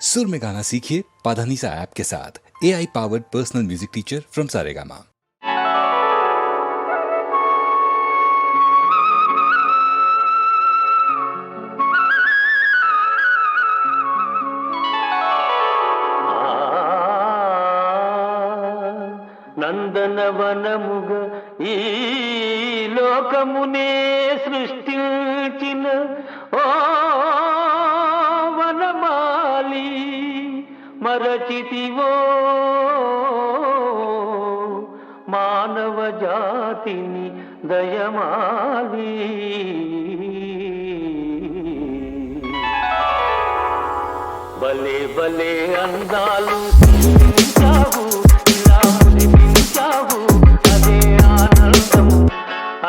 सुर में गाना सीखिए पाधानीसा ऐप के साथ A I powered personal music teacher from Saregama నందనవనముగ ఈ లోకమునే సృష్టించిన మరచితివో మానవ జాతిని దయమాలి. భలే భలే అందాలు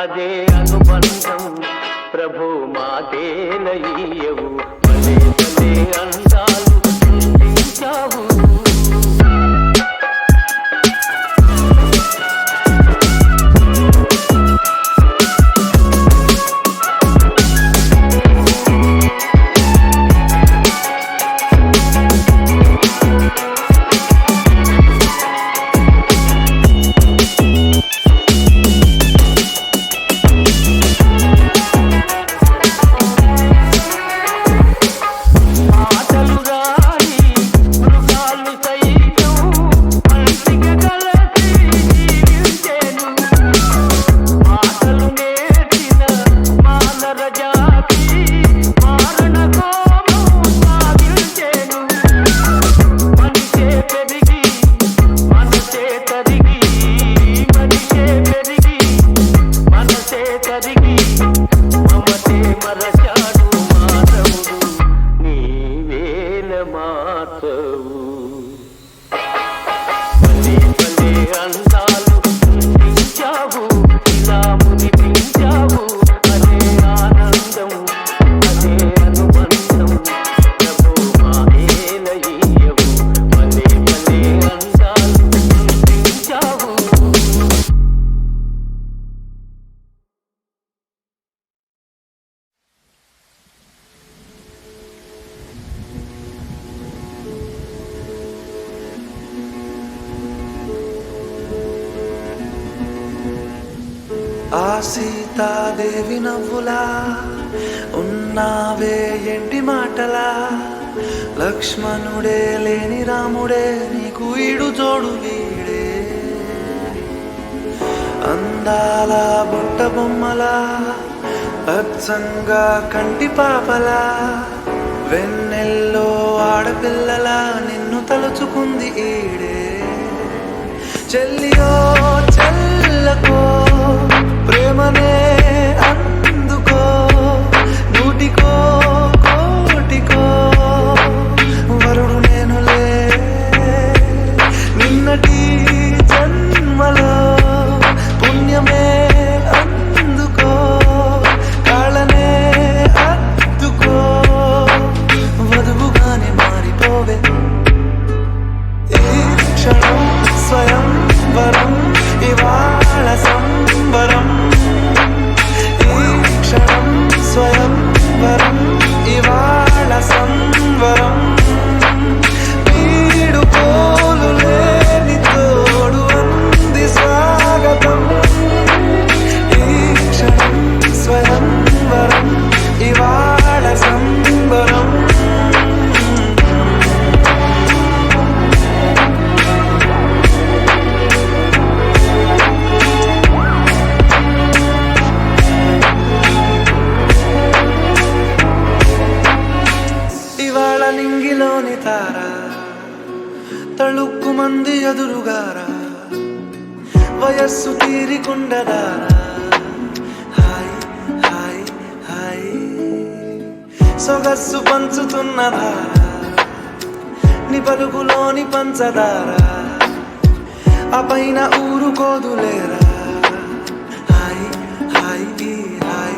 అదే అనుబంధం ప్రభు మాతేలయ్యవు లక్ష్మణుడే లేని రాముడే నీకు ఈడు జోడు వీడే. అందాల బుట్ట బొమ్మలా అచ్చంగా కంటి పాపలా వెన్నెల్లో ఆడపిల్లలా నిన్ను తలుచుకుంది ఈడే. చెల్లియో చెల్లకో ప్రేమనే అందుకో నూటికో సొగస్సు పంచుతున్నదా? నీ పలుకులోని పంచదార? ఆ పైన ఊరుకోదులేరా హాయ్ హాయ్ హాయ్.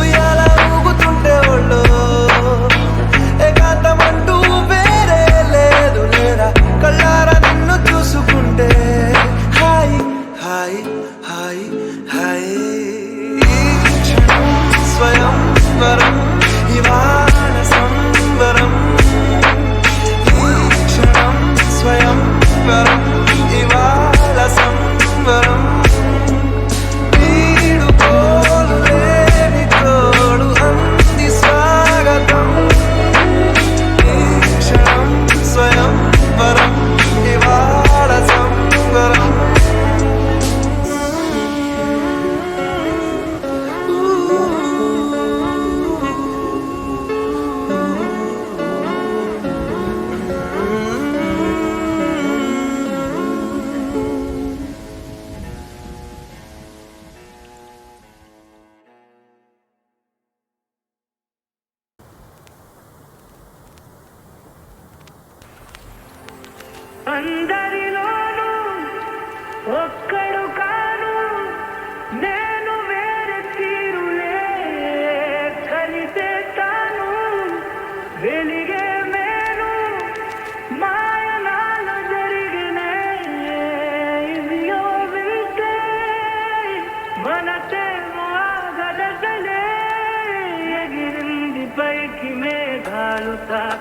ఉయ్యాల ఊగుతుంటే ఒళ్ళు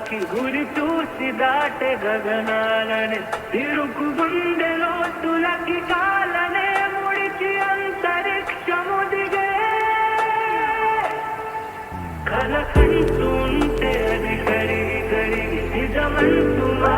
కాకి గురి చూసి దాటె గగనాలనే. తిరుకు గుండె లోతులకి కాలనే ముడిచి అంతరిక్షము దిగే. కల ఉంటే అది గరి గరి నిజమంతు మా